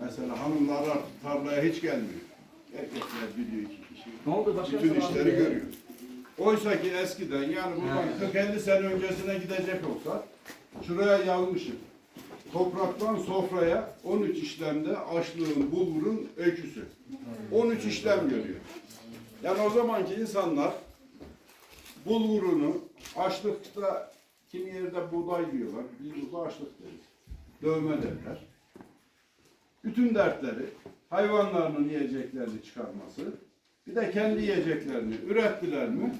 Mesela hanımlar artık tarlaya hiç gelmiyor. Erkekler gidiyor iki kişi. Ne oldu başka? Bütün işleri görüyor. Oysa ki eskiden yani buradan 40-50 sene öncesine gidecek olsa şuraya yazmışım. Topraktan sofraya 13 işlemde açlığın, bulgurun öyküsü. 13 işlem görüyor. Yani o zamanki insanlar bulgurunu açlıkta kimi yerde buğday diyorlar. Biz burada açlık deriz. Dövme derler. Bütün dertleri hayvanlarının yiyeceklerini çıkarması, bir de kendi yiyeceklerini ürettiler mi?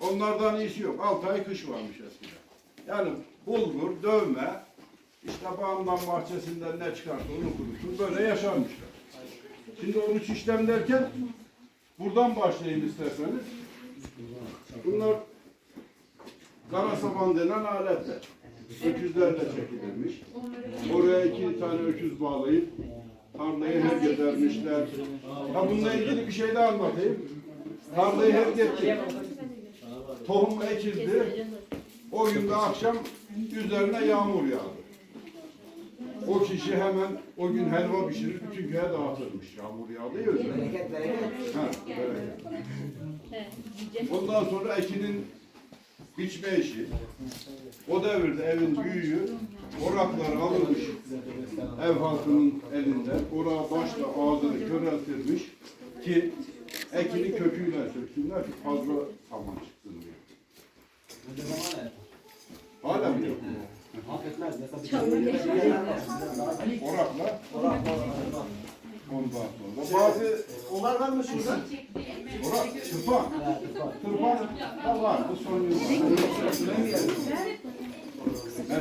Onlardan iyisi yok. 6 ay kış varmış eskiden. Yani bulgur, dövme, işte bağımdan bahçesinden ne çıkarsa onu kurutur. Böyle yaşarmışlar. Şimdi 13 işlem derken buradan başlayayım isterseniz. Bunlar kara saban denen aletler. Öküzlerle çekilirmiş. İki tane öküz bağlayıp tarlayı her edermişler. Ha bununla ilgili bir şey de anlatayım. Tarlayı her ettik. Tohum ekildi. O gün de akşam üzerine yağmur yağdı. O kişi hemen o gün helva pişirip bütün köye dağıtırmış. Yağmur yağdı ya üzerine. Bereket bereket. Ha, böyle. Ondan sonra ekinin biçme işi. O devirde evin büyüğü orakları alınmış ev halkının elinden. Orağı başla ağzını köreltirmiş ki ekini köküyle söksünler ki fazla saman çıksın diye. Hala mı yok? Orakla Orak, orak, ondan sonra. Bazı Onlar var mı şurada? orak, tırpan. Tırpan da var. Bu son. Mesela